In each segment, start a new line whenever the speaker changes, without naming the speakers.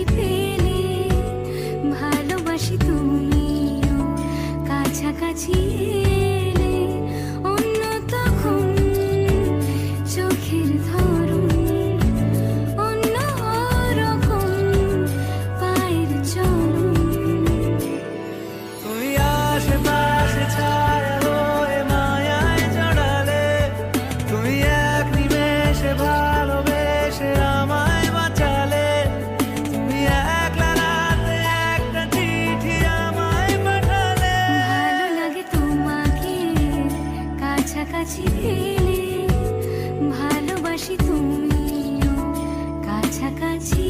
কাছাকাছি পেলে ভালোবাসি তুমিও কাছাকাছি এলে অন্য তখন চোখের ধরুন অন্য রকম পায়ের চলুন
তুমি আশেপাশে ছায়া হয়ে মায়ায় জড়ালে তুমি এক নিমেষে ভালোবেসে
তুমিও কাছাকাছি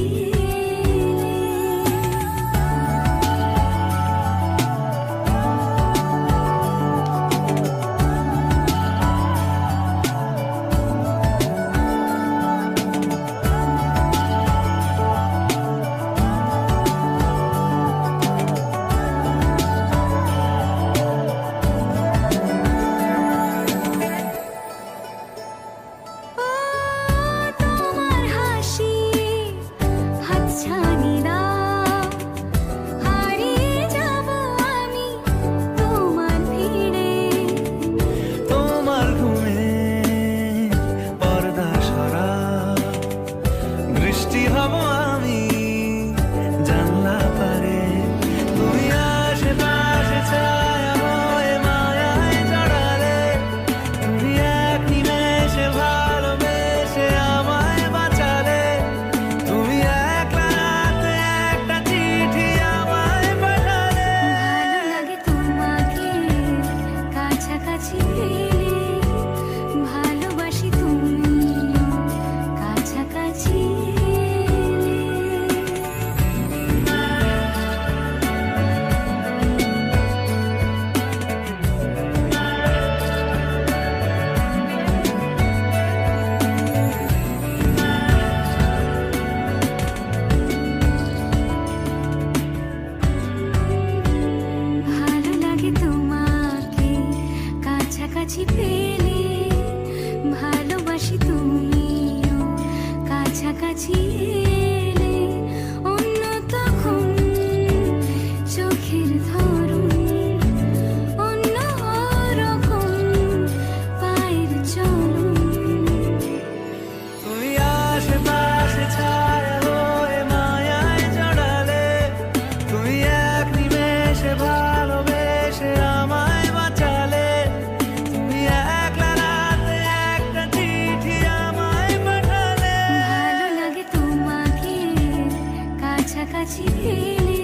কাছাকাছি এলে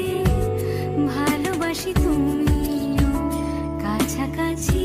ভালোবাসি তুমিও। কাছাকাছি